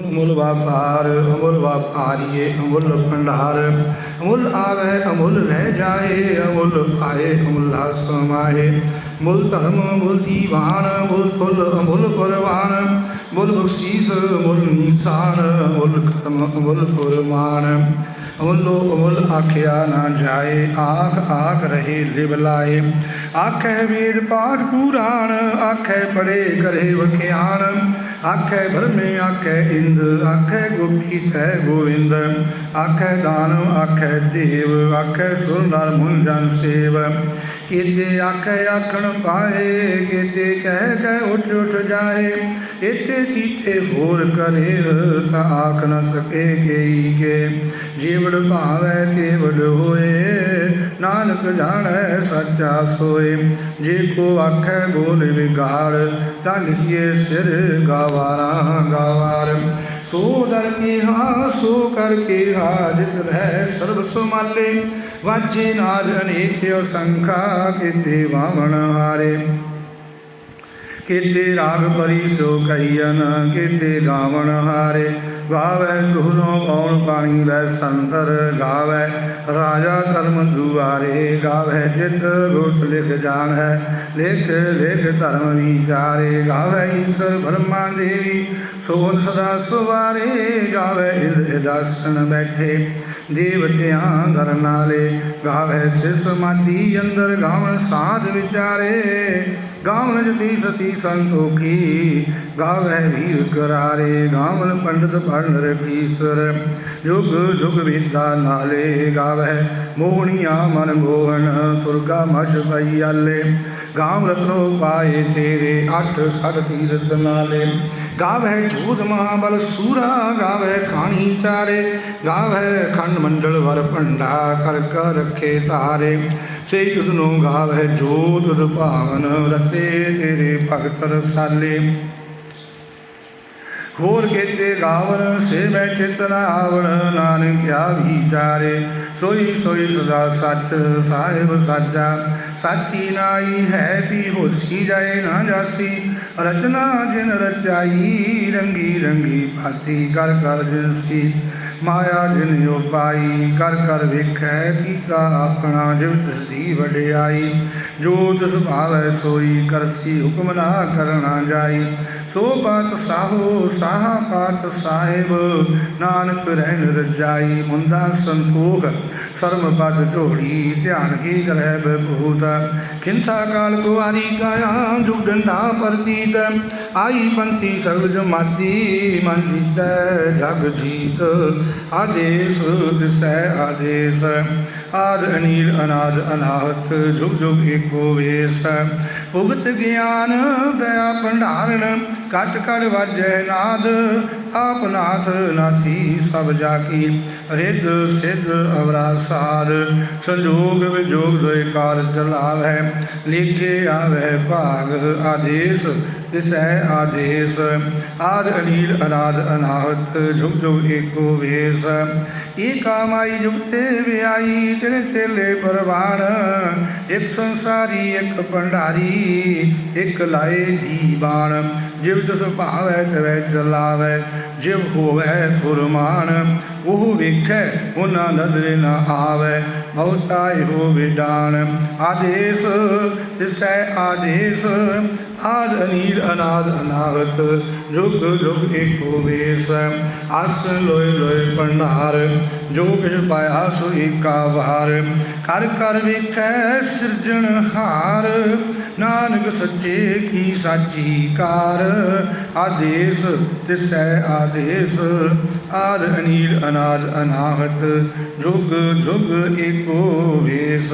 ਅਮੁੱਲ ਵਪਾਰ, ਅਮੁੱਲ ਵਪਾਰੀਏ, ਅਮੁੱਲ ਭੰਡਾਰ। ਅਮੁੱਲ ਆਵੇ, ਅਮੁੱਲ ਰਹਿ ਜਾਏ, ਅਮੁੱਲ ਆਏ ਅਮੁੱਲਾ ਸਮਾਏ। ਮੁੱਲ ਧਰਮ ਮੁੱਲ ਦੀਵਾਨ ਮੁੱਲ ਫੁੱਲ, ਅਮੁੱਲ ਕੁਰਬਾਨ। ਮੁੱਲ ਬਖਸ਼ੀਸ ਮੁੱਲ ਨੀਸਾਨ ਮੁੱਲ ਕਰਮ ਮੁੱਲ ਕੁਰਮਾਨ। ਅਮੁੱਲੋ ਅਮੁੱਲ ਆਖਿਆ ਨਾ ਜਾਏ, ਆਖ ਆਖ ਰਹੇ ਲਿਬਲਾਏ ਆਖੇ ਵੇਦ ਪਾਠ ਪੁਰਾਣ ਆਖੇ ਪੜੇ ਕਰੇ ਵਖਿਆਣ। ਆਖੇ ਭਰਮੇ ਆਖੇ ਇੰਦ, ਆਖੇ ਗੋਪੀਤੈ ਗੋਵਿੰਦ, ਆਖੇ ਦਾਨਵ ਆਖੇ ਦੇਵ, ਆਖੇ ਸੁਰ ਨਰ ਮੁਨ ਜਨ ਸੇਵ। ਕਿਤੇ ਆਖੇ ਆਖਣ ਪਾਏ ਕਿਤੇ ਕਹਿ ਕਹਿ ਉੱਠ ਉੱਠ ਜਾਏ, ਇਤੇ ਕੀਤੇ ਹੋਰ ਕਰੇ ਤਾਂ ਆਖ ਨ ਸਕੇ ਗਈ ਕੇ। ਜੀਵੜ ਭਾਵੈ ਤੇਵੜ ਹੋਏ ਨਾਨਕ ਜਾਣੈ ਸੱਚਾ ਸੋਏ। ਜੇ ਕੋ ਆਖੈ ਬੋਲ ਵਿਗਾੜ, ਤਾਂ ਲਿਖੀਏ ਸਿਰ ਗਾਵਾਰਾ ਗਾਵਾਰ। ਸੋ ਦਰ ਕੇ ਹਾਂ, ਸੋ ਕਰ ਕੇ ਹਾਜਤ ਰਹਿ ਸਰਬ ਸੁਮਾਲੇ। ਵਾਜੇ ਨਾਦ ਅਨੇਕ ਸੰਖਾ ਕੀਤੇ ਵਾਵਣ ਹਾਰੇ। ਕੀਤੇ ਰਾਗ ਪਰੀ ਸੋ ਕਈਨ ਕੀਤੇ ਗਾਵਣ ਹਾਰੇ, ਗਾਵੇ ਗੁਹਨੋ ਪਉਣ ਪਾਣੀ ਵੈ ਸੰਤਰ ਗਾਵੇ, ਰਾਜਾ ਕਰਮ ਦੁਆਰੇ ਗਾਵੇ, ਜਿਤ ਗੁਰਤ ਲਿਖ ਜਾਣ ਹੈ ਲਿਖ ਲਿਖ ਧਰਮ ਵਿਚਾਰੇ ਗਾਵੇ, ਈਸ਼ਰ ਬ੍ਰਹਮਾ ਦੇਵੀ, ਸੋਨ ਸਦਾ ਸੁਵਾਰੇ ਗਾਵੇ ਇੰਦ ਦਾਸਨ ਬੈਠੇ। ਦੇਵਤਿਆਂ ਦਰ ਨਾਲੇ, ਗਾਵੇ ਸਿਸ ਮਾਤੀ ਅੰਦਰ, ਗਾਵਣ ਸਾਧ ਵਿਚਾਰੇ ਗਾਵਨ ਜਤੀ ਸਤੀ ਸੰਤੋਖੀ, ਗਾਵੇ ਵੀਰ ਕਰਾਰੇ, ਗਾਵਣ ਪੰਡਤ ਪੜਨ ਰਖੀਸਰ ਜੁਗ ਜੁਗ ਵਿਦਾ ਨਾਲੇ, ਗਾਵੇ ਮੋਹਣੀਆਂ ਮਨ ਮੋਹਨ ਸੁਰਗਾ ਮਸ਼ ਪਈ ਆਲੇ। ਗਾਮ ਰਤਨੋ ਪਾਏ ਤੇਰੇ ਅੱਠ ਸੜ ਤੀਰਤ ਨਾਲੇ। ਗਾਵੇ ਜੋਧ ਮਹਾਬਲ ਸੂਰਾ ਗਾਵੇ ਖਾਣੀ ਚਾਰੇ। ਗਾਵੇ ਖੰਡ ਮੰਡਲ ਵਰ ਭੰਡਾ, ਕਰ ਕਰ ਰੱਖੇ ਤਾਰੇ। ਸੇ ਤੁਧ ਨੂੰ ਗਾਵੇ ਜੋਤ ਤੁਧ ਭਾਵਨ ਰਤੇ ਤੇਰੇ ਭਗਤ ਰਸਾਲੇ। ਹੋਰ ਕੇਤੇ ਗਾਵਨ, ਸੇ ਮੈਂ ਚਿਤਨ ਆਵਣ, ਨਾਨਕ ਕਿਆ ਵਿਚਾਰੇ ਸੋਈ ਸੋਈ ਸਦਾ ਸੱਚ ਸਾਹਿਬ ਸਾਜਾ। ਸਾਚੀ ਨਾਈ ਹੈ ਵੀ ਹੋਸੀ ਜਾਏ ਨਾ ਜਾਸੀ। ਰਚਨਾ ਜਿਨ ਰਚਾਈ, ਰੰਗੀ ਰੰਗੀ ਭਾਤੀ ਕਰ ਕਰ ਜਿਨਸੀ ਮਾਇਆ ਜਿਨ ਉਪਾਈ ਕਰ ਕਰ ਵੇਖੈ ਕੀਤਾ ਆਪਣਾ ਜਿਵ ਤਸਦੀ ਵਡਿਆਈ। ਜੋ ਤਿਸ ਭਾਵੈ ਸੋਈ ਕਰਸੀ ਹੁਕਮ ਨਾ ਕਰਨਾ ਜਾਈ। ਸੋ ਬਾਤ ਸਾਹੋ, ਸਾਹਾ ਪਾਤ ਸਾਹਿਬ। ਨਾਨਕ ਰਹਿਣ ਰਜਾਈ ਮੁੰਦਾ ਸੰਤੋਖ। ਸਰਮ ਪਦ ਝੋੜੀ ਧਿਆਨ ਕੀ ਕਰੈ ਬਭੂਤ ਕਿੰਥਾ ਕਾਲ ਕੁਆਰੀ ਕਾਇਆ ਜੁਗ ਪਰਤੀਤ ਆਈ ਪੰਥੀ ਸਗਲ ਜਮਾਤੀ ਮਨ ਜੀਤੈ, ਜਗ ਜੀਤ। ਆਦੇਸ, ਦਿਸੈ ਆਦੇਸ। ਆਦ ਅਨੀਲ, ਅਨਾਦ ਅਨਾਹਤ, ਜੁਗ ਜੁਗ ਏਕੋ ਵੇਸ। ਭੁਗਤ ਗਿਆਨ ਦਇਆ ਭੰਡਾਰਨ, ਕਟ ਕੜ ਵਾਜੈ ਨਾਦ। ਆਪ ਨਾਥ ਨਾਥੀ ਸਭ ਜਾ ਕੀ ਰਿੱਧ ਸਿੱਧ ਅਵਰਾ ਸਾਧ। ਸੰਜੋਗ ਵਿਜੋਗ ਦੋਇ ਕਾਰ ਚਲਾਵੈ, ਲੇਖੇ ਆਵੈ ਭਾਗ ਆਦੇਸ, ਤਿਸੈ ਆਦੇਸ। ਆਦ ਅਨੀਲ ਅਨਾਦ ਅਨਾਹਤ, ਜੁਗ ਜੁਗ ਏਕੋ ਵੇਸ। ਏਕਾ ਮਾਈ ਜੁਗਤੇ ਵਿਆਈ, ਤਿਨ ਚੇਲੇ ਪਰਵਾਣ। ਇੱਕ ਸੰਸਾਰੀ, ਇੱਕ ਭੰਡਾਰੀ, ਇੱਕ ਲਾਏ ਦੀਵਾਨ। ਜਿਵ ਤਿਸ ਭਾਵੈ, ਤਵੈ ਚਲਾਵੈ। ਜਿਵ ਹੋਵੈ ਫੁਰਮਾਨ, ਉਹ ਵੇਖੈ, ਉਹਨਾਂ ਨਦਰੇ ਨਾ ਆਵੈ, ਬਹੁਤਾ ਇਹੋ ਵਿਡਾਨ ਆਦੇਸ, ਤਿਸੈ ਆਦੇਸ ਆਦ ਅਨੀਲ ਅਨਾਦ ਅਨਾਹਤ, ਜੁਗ ਜੁਗ ਏਕੋ ਵੇਸ, ਅਸ ਲੋਇ ਲੋਇ ਭੰਡਾਰ ਜੋ ਕਿਛ ਪਾਇਆ ਸੋ ਏਕਾ ਵਾਰ ਕਰ ਕਰ ਵੇਖੈ ਸਿਰਜਣ ਹਾਰ, ਨਾਨਕ ਸੱਚੇ ਕੀ ਸਾਚੀ ਕਾਰ। ਆਦੇਸ ਤਿਸੈ ਆਦੇਸ, ਆਦ ਅਨੀਲ ਅਨਾਦ ਅਨਾਹਤ, ਜੁਗ ਜੁਗ ਏਕੋ ਵੇਸ।